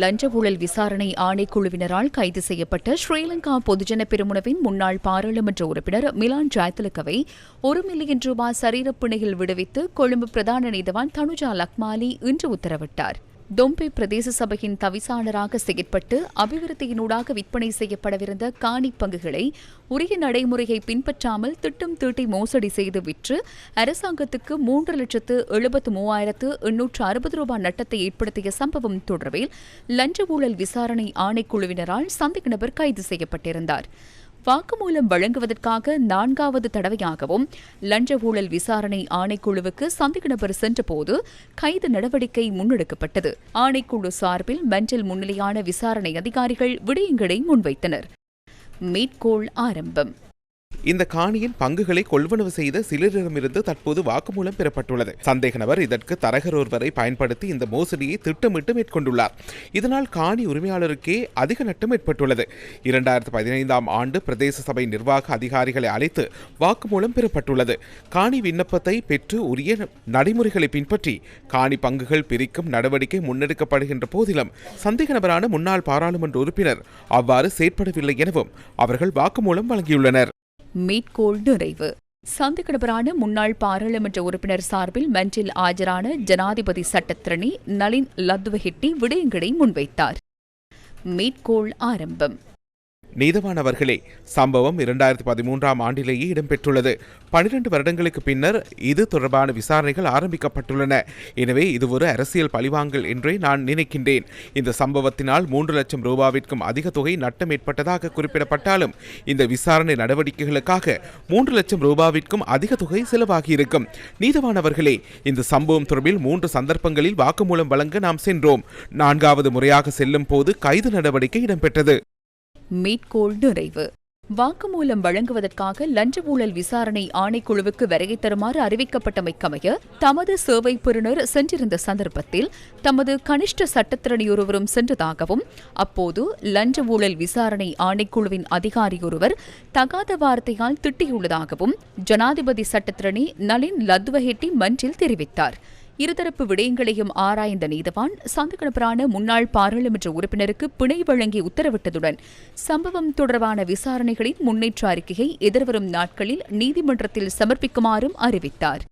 லஞ்ச ஊழல் விசாரணை ஆணைக்குழுவினரால் கைது செய்யப்பட்ட ஸ்ரீலங்கா பொதுஜன பெருமுனவின் முன்னாள் பாராளுமன்ற உறுப்பினர் மிலான் ஜாயத்லக்கவை ஒரு மில்லியன் ரூபாய் சரீரப்பிணையில் விடுவித்து கொழும்பு பிரதான நீதவான் தனுஜா லக்மாலி இன்று உத்தரவிட்டார். தொம்பே பிரதேச சபையின் தவிசாளராக செயற்பட்டு அபிவிருத்தியினூடாக விற்பனை செய்யப்படவிருந்த காணி பங்குகளை உரிய நடைமுறையை பின்பற்றாமல் திட்டம் தீட்டி மோசடி செய்து விற்று அரசாங்கத்துக்கு மூன்று லட்சத்து எழுபத்து மூவாயிரத்து எண்ணூற்று அறுபது ரூபாய் நட்டத்தை ஏற்படுத்திய சம்பவம் தொடர்பில் லஞ்ச ஊழல் விசாரணை ஆணைக்குழுவினரால் சந்தேக நபர் கைது செய்யப்பட்டிருந்தார். வாக்குமூலம் வழங்குவதற்காக நான்காவது தடவையாகவும் லஞ்ச ஊழல் விசாரணை ஆணைக்குழுவுக்கு சந்தேக நபர் சென்றபோது கைது நடவடிக்கை முன்னெடுக்கப்பட்டது. ஆணைக்குழு சார்பில் மஞ்சள் முன்னிலையான விசாரணை அதிகாரிகள் விடயங்களை முன்வைத்தனர். மீட்கோள் ஆரம்பம். இந்த காணியின் பங்குகளை கொள்வனவு செய்த சிலரிடமிருந்து தற்போது வாக்குமூலம் பெறப்பட்டுள்ளது. சந்தேக நபர் இதற்கு தரகர் ஒருவரை பயன்படுத்தி இந்த மோசடியை திட்டமிட்டு மேற்கொண்டுள்ளார். இதனால் காணி உரிமையாளருக்கே அதிக நட்டம் ஏற்பட்டுள்ளது. இரண்டாயிரத்து பதினைந்தாம் ஆண்டு பிரதேச சபை நிர்வாக அதிகாரிகளை அழைத்து வாக்குமூலம் பெறப்பட்டுள்ளது. காணி விண்ணப்பத்தை பெற்று உரிய நடைமுறைகளை பின்பற்றி காணி பங்குகள் பிரிக்கும் நடவடிக்கை முன்னெடுக்கப்படுகின்ற போதிலும் சந்தேக நபரான முன்னாள் பாராளுமன்ற உறுப்பினர் அவ்வாறு செயற்படவில்லை எனவும் அவர்கள் வாக்குமூலம் வழங்கியுள்ளனர். மேற்கோள் நிறைவு. சந்தேக முன்னாள் பாராளுமன்ற உறுப்பினர் சார்பில் மன்றில் ஆஜரான ஜனாதிபதி சட்டத்திரணி நளின் லத்வஹெட்டி விடயங்களை முன்வைத்தார். மேற்கோள் ஆரம்பம். நீதவானவர்களே சம்பவம் இரண்டாயிரத்தி பதிமூன்றாம் ஆண்டிலேயே இடம்பெற்றுள்ளது. பனிரெண்டு வருடங்களுக்கு பின்னர் இது தொடர்பான விசாரணைகள் ஆரம்பிக்கப்பட்டுள்ளன. எனவே இது ஒரு அரசியல் பழிவாங்கல் என்றே நான் நினைக்கின்றேன். இந்த சம்பவத்தினால் மூன்று லட்சம் ரூபாவிற்கும் அதிக தொகை நட்டம் ஏற்பட்டதாக குறிப்பிடப்பட்டாலும் இந்த விசாரணை நடவடிக்கைகளுக்காக மூன்று லட்சம் ரூபாவிற்கும் அதிக தொகை செலவாகியிருக்கும். நீதவானவர்களே இந்த சம்பவம் தொடர்பில் மூன்று சந்தர்ப்பங்களில் வாக்குமூலம் வழங்க நாம் சென்றோம். நான்காவது முறையாக செல்லும் போது கைது நடவடிக்கை இடம்பெற்றது. மேற்கோள் நிறைவு. வாக்குமூலம் வழங்குவதற்காக லஞ்ச ஊழல் விசாரணை ஆணைக்குழுவுக்கு வருகை தருமாறு அறிவிக்கப்பட்டமைக்கமைய தமது சேவை பெறுநர் சென்றிருந்த சந்தர்ப்பத்தில் தமது கனிஷ்ட சட்டத்திறனியொருவரும் சென்றதாகவும் அப்போது லஞ்ச ஊழல் விசாரணை ஆணைக்குழுவின் அதிகாரியொருவர் தகாத வார்த்தையால் திட்டியுள்ளதாகவும் ஜனாதிபதி சட்டத்திரணி நளின் லத்வஹெட்டி மன்றில் தெரிவித்தார். இருதரப்பு விடயங்களையும் ஆராய்ந்த நீதவான் சந்தகனபரான முன்னாள் பாராளுமன்ற உறுப்பினருக்கு பிணை வழங்கி உத்தரவிட்டதுடன் சம்பவம் தொடர்பான விசாரணைகளின் முன்னேற்ற அறிக்கையை எதிர்வரும் நாட்களில் நீதிமன்றத்தில் சமர்ப்பிக்குமாறும் அறிவித்தார்.